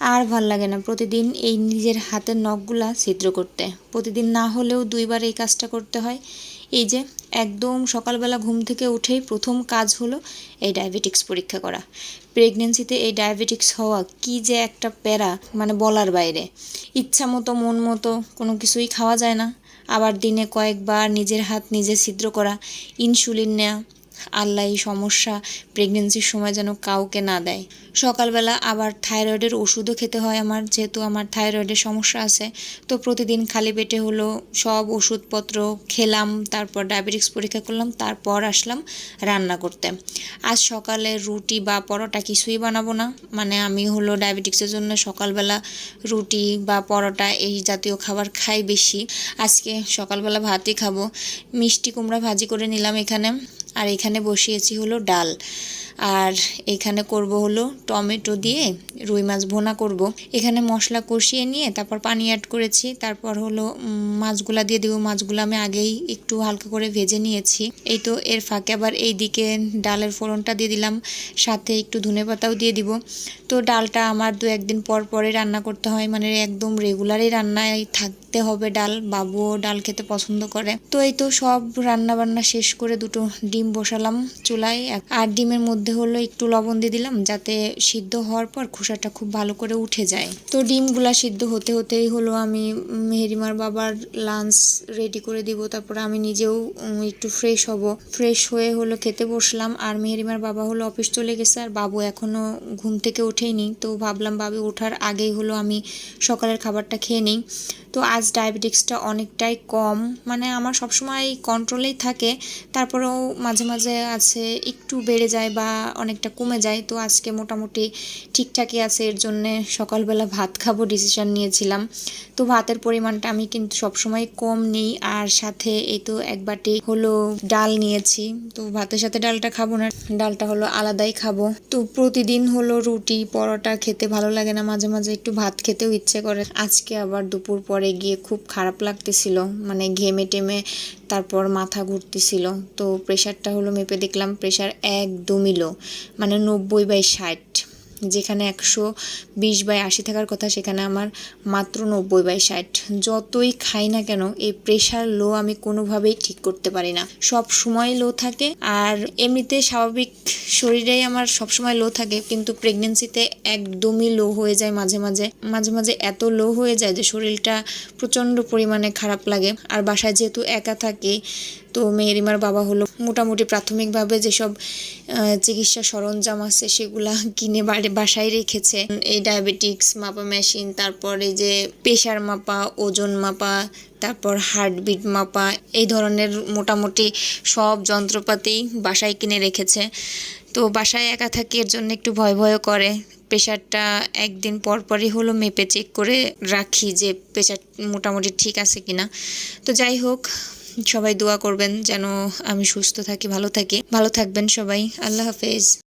আর ভালো লাগে না প্রতিদিন এই নিজের হাতের নখগুলা ছিদ্র করতে। প্রতিদিন না হলেও দুইবার এই কাজটা করতে হয়। এই যে, একদম সকালবেলা ঘুম থেকে উঠেই প্রথম কাজ হলো এই ডায়াবেটিক্স পরীক্ষা করা। প্রেগনেন্সিতে এই ডায়াবেটিক্স হওয়া কি যে একটা প্যারা মানে বলার বাইরে। ইচ্ছা মতো, মন মতো কোনো কিছুই খাওয়া যায় না। আবার দিনে কয়েকবার নিজের হাত নিজে ছিদ্র করা, ইনসুলিন নেওয়া আল্লাহ এই সমস্যা প্রেগনেন্সির সময় যেন কাউকে না দেয়। সকালবেলা আবার থাইরয়েডের ওষুধও খেতে হয় আমার, যেহেতু আমার থাইরয়েডের সমস্যা আছে। তো প্রতিদিন খালি পেটে হলো সব ওষুধপত্র খেলাম, তারপর ডায়াবেটিক্স পরীক্ষা করলাম, তারপর আসলাম রান্না করতে। আজ সকালে রুটি বা পরোটা কিছুই বানাবো না মানে আমি হলো ডায়াবেটিক্সের জন্য সকালবেলা রুটি বা পরোটা এই জাতীয় খাবার খাই বেশি। আজকে সকালবেলা ভাতই খাব। মিষ্টি কুমড়া ভাজি করে নিলাম এখানে। আর এখানে বসিয়েছি হলো ডাল। আর এখানে করব হলো টমেটো দিয়ে রুই মাছ ভোনা করব। এখানে মশলা কষিয়ে নিয়ে তারপর পানি অ্যাড করেছি। তারপর হলো মাছগুলা দিয়ে দেবো। মাছগুলো আমি আগেই একটু হালকা করে ভেজে নিয়েছি। এই তো এর ফাঁকে আবার এই দিকে ডালের ফোড়নটা দিয়ে দিলাম। সাথে একটু ধনে পাতাও দিয়ে দিব। তো ডালটা আমার দু একদিন পর পরে রান্না করতে হয়। মানে একদম রেগুলারই রান্নায় থাকতে হবে ডাল, বাবুও ডাল খেতে পছন্দ করে। তো এই তো সব রান্না বান্না শেষ করে দুটো ডিম বসালাম চুলায়। আর ডিমের মধ্যে হলো একটু লবণ দিয়ে দিলাম যাতে সিদ্ধ হওয়ার পর খোসাটা খুব ভালো করে উঠে যায়। তো ডিমগুলা সিদ্ধ হতে হতেই হলো আমি মেহেরিমার বাবার লাঞ্চ রেডি করে দিব। তারপর আমি নিজেও একটু ফ্রেশ হব। ফ্রেশ হয়ে হলো খেতে বসলাম। আর মেহেরিমার বাবা হলো অফিস চলে গেছে আর বাবু এখনও ঘুম থেকে ওঠেনি। তো ভাবলাম বাবু ওঠার আগেই হলো আমি সকালের খাবারটা খেয়ে নিই। তো আজ ডায়াবেটিক্সটা অনেকটাই কম। মানে আমার সবসময় কন্ট্রোলেই থাকে, তারপরেও মাঝে মাঝে আছে একটু বেড়ে যায় বা অনেকটা কমে যায়। তো আজকে মোটামুটি ঠিকঠাকই আছে, এর জন্যে সকালবেলা ভাত খাব ডিসিশান নিয়েছিলাম। তো ভাতের পরিমাণটা আমি কিন্তু সবসময় কম নিই। আর সাথে এই তো এক বাটি হলো ডাল নিয়েছি। তো ভাতের সাথে ডালটা খাব না, ডালটা হলো আলাদাই খাব। তো প্রতিদিন হলো রুটি, পরোটা খেতে ভালো লাগে না, মাঝে মাঝে একটু ভাত খেতেও ইচ্ছে করে। আজকে আবার দুপুর পরে গিয়ে খুব খারাপ লাগতেছিল। মানে ঘেমে টেমে তারপর মাথা ঘুরতেছিল। তো প্রেশারটা হলো মেপে দেখলাম প্রেশার একদমই লো মানে নব্বই বাই ষাট। যেখানে একশো বিশ বাই আশি থাকার কথা, সেখানে আমার মাত্র নব্বই বাই ষাট। যতই খাই না কেন, এই প্রেশার লো আমি কোনোভাবেই ঠিক করতে পারি না। সব সময় লো থাকে আর এমনিতে স্বাভাবিক শরীরেই আমার সব সময় লো থাকে, কিন্তু প্রেগনেন্সিতে একদমই লো হয়ে যায় মাঝে মাঝে। মাঝে মাঝে এত লো হয়ে যায় যে শরীরটা প্রচণ্ড পরিমাণে খারাপ লাগে। আর বাসায় যেহেতু একা থাকি তো মেয়েরিমার বাবা হলো মোটামুটি প্রাথমিকভাবে যেসব চিকিৎসা সরঞ্জাম আছে সেগুলা কিনে বাড়ি, বাসায় রেখেছে। এই ডায়াবেটিক্স মাপা মেশিন, তারপর যে প্রেশার মাপা, ওজন মাপা, তারপর হার্টবিট মাপা, এই ধরনের মোটামুটি সব যন্ত্রপাতি বাসায় কিনে রেখেছে। তো বাসায় একা থাকি এর জন্য একটু ভয় ভয় করে। প্রেশারটা একদিন পর পরই হলো মেপে চেক করে রাখি যে প্রেশার মোটামুটি ঠিক আছে কিনা। তো যাই হোক সবাই দোয়া করবেন যেন আমি সুস্থ থাকি ভালো থাকি। ভালো থাকবেন সবাই। আল্লাহ হাফেজ।